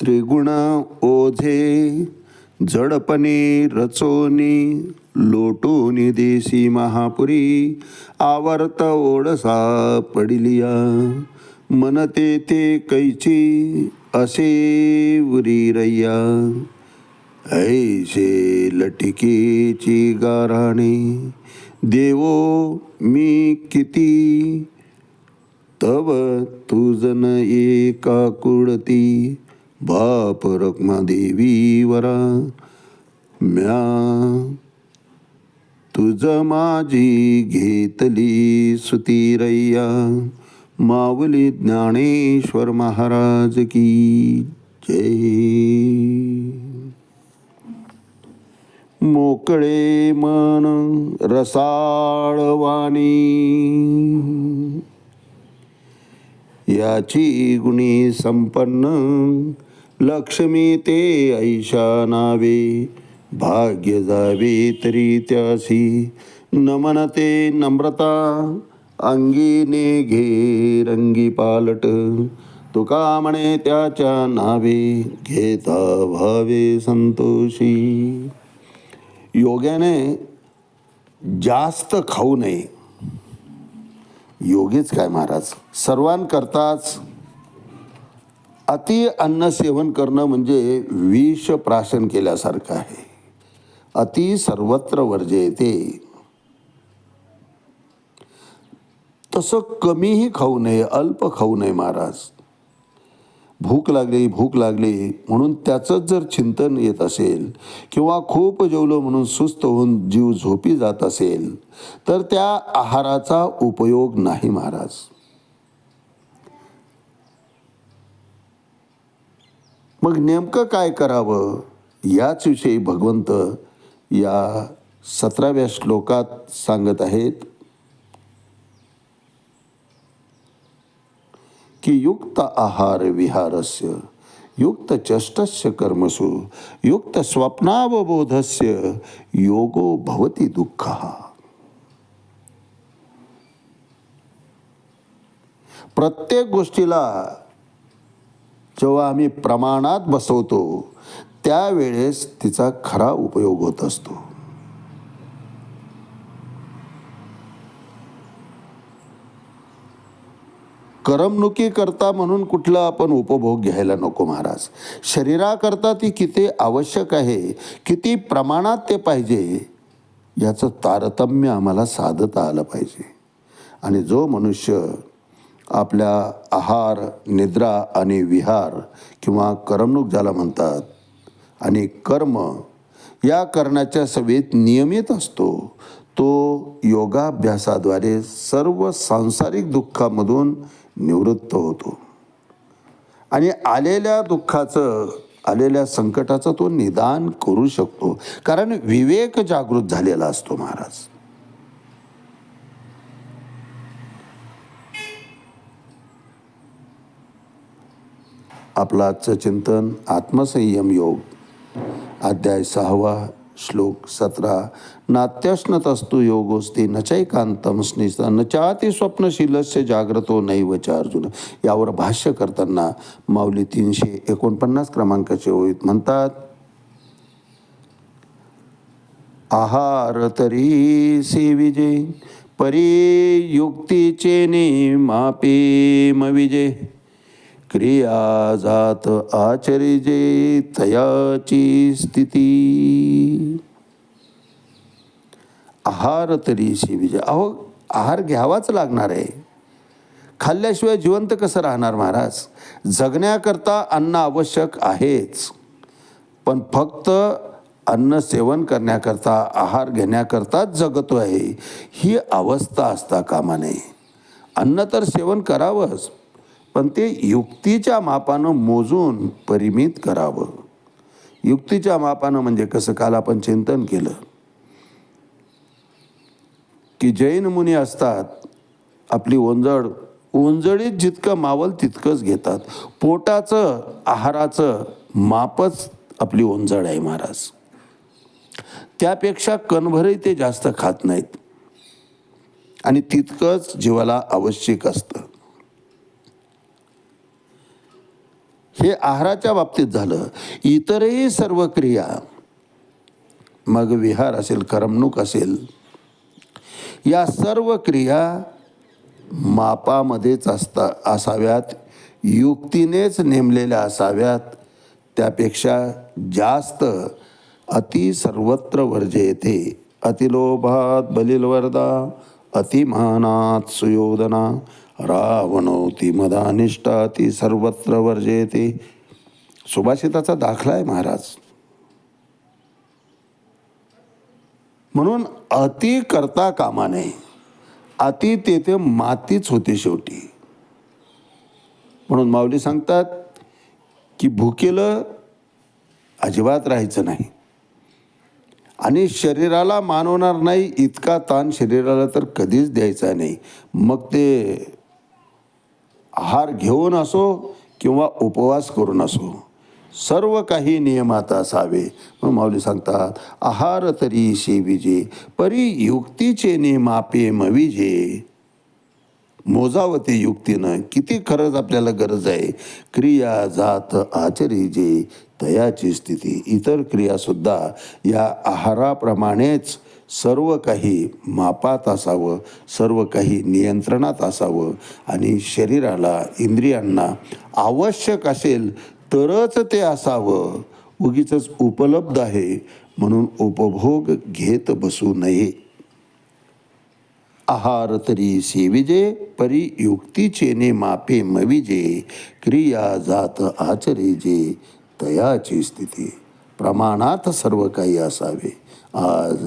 त्रिगुण ओझे जडपणे रचोनी लोटोनी देशी महापुरी आवर्त ओढसा पडिलिया मनते ते कैची असे उरी रय्या ऐसे लटिकेची गाराणे देवो मी किती? तव तुझन एका कुडती बाप रक्मा देवी वरा म्या तुझ माझी घेतली सुतीरय्या माऊली ज्ञानेश्वर महाराज की जय. मोकळे मन रसाळवाणी याची गुणी संपन्न लक्ष्मी ते ऐशा नावे. भाग्य जावे तरी त्यासी नमनते नम्रता अंगीने घे रंगी पालट. तुका म्हणे त्याच्या नावे घेता भावे संतोषी. योग्याने जास्त खाऊ नये. योगीच काय महाराज? सर्वांकरताच अति अन्न सेवन करणं म्हणजे विष प्राशन केल्यासारखं आहे. अति सर्वत्र वर्जे येते. तसं कमीही खाऊ नये अल्प खाऊ नये महाराज. भूक लागली भूक लागली म्हणून त्याचंच जर चिंतन येत असेल किंवा खूप जेवलो म्हणून सुस्त होऊन जीव झोपी जात असेल तर त्या आहाराचा उपयोग नाही महाराज. मग नेमकं काय करावं याच विषयी भगवंत या सतराव्या श्लोकात सांगत आहेत की युक्त आहार विहारस्य युक्त चष्टस्य कर्मसु युक्त स्वप्नावबोधस्य योगो भवती दुःख। प्रत्येक गोष्टीला जेव्हा आम्ही प्रमाणात बसवतो त्यावेळेस तिचा खरा उपयोग होत असतो. करमणुकी करता म्हणून कुठला आपण उपभोग घ्यायला नको महाराज. शरीराकरता ती किती आवश्यक आहे किती प्रमाणात ते पाहिजे याचं तारतम्य आम्हाला साधता आलं पाहिजे. आणि जो मनुष्य आपल्या आहार निद्रा आणि विहार किंवा करमणूक ज्याला म्हणतात आणि कर्म या करण्याच्या सभेत नियमित असतो तो योगाभ्यासाद्वारे सर्व सांसारिक दुःखामधून निवृत्त होतो. आणि आलेल्या दुःखाचं आलेल्या संकटाचं तो निदान करू शकतो. कारण विवेक जागृत झालेला असतो महाराज. आपलं आजचं चिंतन आत्मसंयम योग. अध्याय सहावा श्लोक सतरा. नात्यश्नतस्तु योगोस्ती नचैकांतम चैकांतम स्निस्त स्वप्नशीलस्य जाग्रतो नैवच अर्जुन यावर भाष्य करताना माऊली तीनशे एकोणपन्नास क्रमांकाचे ओळीत म्हणतात आहार तरी सी परी युक्तीचे ने मापे विजय क्रिया जात आचरिजे तयाची स्थिती. आहार तरी विजय अहो आहार घ्यावाच लागणार आहे. खाल्ल्याशिवाय जिवंत कसं राहणार महाराज? जगण्याकरता अन्न आवश्यक आहेच. पण फक्त अन्न सेवन करण्याकरता आहार घेण्याकरताच जगतो आहे ही अवस्था असता कामा नये. अन्न तर सेवन करावंच पण ते युक्तीच्या मापानं मोजून परिमित करावं. युक्तीच्या मापानं म्हणजे कसं? काल आपण चिंतन केलं. की जैन मुनी असतात आपली ओंजळ ओंजळीत जितकं मावल तितकंच घेतात. पोटाचं आहाराचं मापच आपली ओंजळ आहे महाराज. त्यापेक्षा कणभरही ते जास्त खात नाहीत. आणि तितकंच जीवाला आवश्यक असतं. हे आहाराच्या बाबतीत झालं. इतरही सर्व क्रिया. मग विहार असेल करमणूक असेल या सर्व क्रिया मापामध्येच असता असाव्यात. युक्तीनेच नेमलेल्या असाव्यात. त्यापेक्षा जास्त अति सर्वत्र वर्जे येते. अतिलोभात बलिलवरदा अतिमानात सुयोधना रावणोती मदानिष्ठा ती सर्वत्र वर्जे सुभाषिताचा दाखला आहे महाराज. म्हणून अति करता कामा नये अति तेथे मातीच होते शेवटी. म्हणून माऊली सांगतात की भुकेलं अजिबात राहायचं नाही. आणि शरीराला मानवणार नाही इतका ताण शरीराला तर कधीच द्यायचा नाही. मग ते आहार घेऊन असो किंवा उपवास करून असो. सर्व काही नियमात असावे. म्हणून माऊली सांगतात आहार तरी सेविजे परी युक्तीचे नेमापे मविजे. मोजावते युक्तीनं किती खरंच आपल्याला गरज आहे. क्रिया जात आचरीजे तयाची स्थिती. इतर क्रियासुद्धा या आहाराप्रमाणेच सर्व काही मापात असावं सर्व काही नियंत्रणात असावं आणि शरीराला इंद्रियांना आवश्यक असेल तरच ते असावं. उगीच उपलब्ध आहे म्हणून उपभोग घेत बसू नये. आहार तरी सेविजे परी युक्तीचेने मापे मविजे क्रिया जात आचरेजे तयाची स्थिती. प्रमाणात सर्व काही असावे. आज